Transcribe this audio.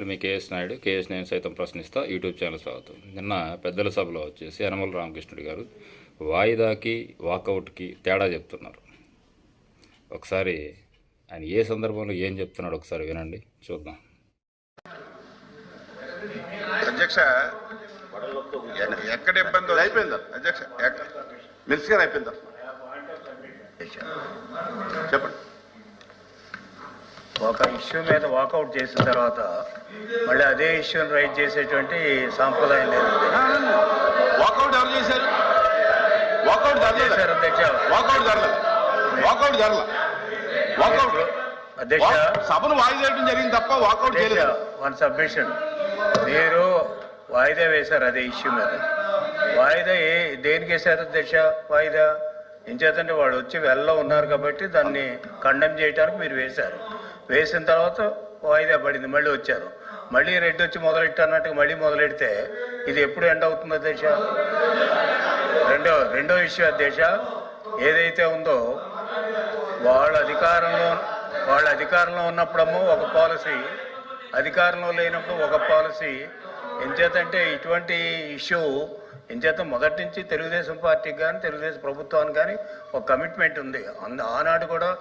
మీ KS Naidu KS నేను సైతం ప్రశ్నిస్తా. యూట్యూబ్ ఛానల్ స్వాగతం. నిన్న పెద్దల సభలో వచ్చేసి యనమల రామకృష్ణుడి గారు వాయిదాకి వాకౌట్కి తేడా చెప్తున్నారు. ఒకసారి ఆయన ఏ సందర్భంలో ఏం చెప్తున్నాడు ఒకసారి వినండి. చూద్దాం. అధ్యక్ష ఎక్కడ ఇబ్బంది అయిపోయిందా? అధ్యక్ష అయిపోయిందా? చెప్పండి. ఒక ఇష్యూ మీద వాకౌట్ చేసిన తర్వాత మళ్ళీ అదే ఇష్యూని రైట్ చేసేటువంటి సాంప్రదాయం లేదు. వాకౌట్ ఎవరు చేశారు? వాకౌట్ జరగలేదు. చేశారు అధ్యక్ష? వాకౌట్ జరగలేదు. వాకౌట్ జరగలేదు. వాకౌట్ అధ్యక్ష సభను వాయిదా వేయడం జరిగింది తప్ప వాకౌట్ చేయలేదు. వన్ సబ్మిషన్ మీరు వాయిదా వేశారు అదే ఇష్యూ మీద. వాయిదా ఏ దేనికి వేశారు అధ్యక్ష వాయిదా? ఏం చేతంటే వాడు వచ్చి వెళ్ళలో ఉన్నారు కాబట్టి దాన్ని కండెమ్ చేయడానికి మీరు వేశారు. వేసిన తర్వాత వాయిదా పడింది మళ్ళీ వచ్చారు. మళ్ళీ రెడ్డి వచ్చి మొదలెట్టన్నట్టుగా మళ్ళీ మొదలెడితే ఇది ఎప్పుడు ఎండ్ అవుతుంది అధ్యక్ష? రెండో రెండో ఇష్యూ అధ్యక్ష ఏదైతే ఉందో వాళ్ళ అధికారంలో వాళ్ళ అధికారంలో ఉన్నప్పుడేమో ఒక పాలసీ అధికారంలో లేనప్పుడు ఒక పాలసీ. ఎంచేతంటే ఇటువంటి ఇష్యూ ఎంచేత మొదటి నుంచి తెలుగుదేశం పార్టీకి కానీ తెలుగుదేశం ప్రభుత్వానికి కానీ ఒక కమిట్మెంట్ ఉంది. అంద- ఆనాడు కూడా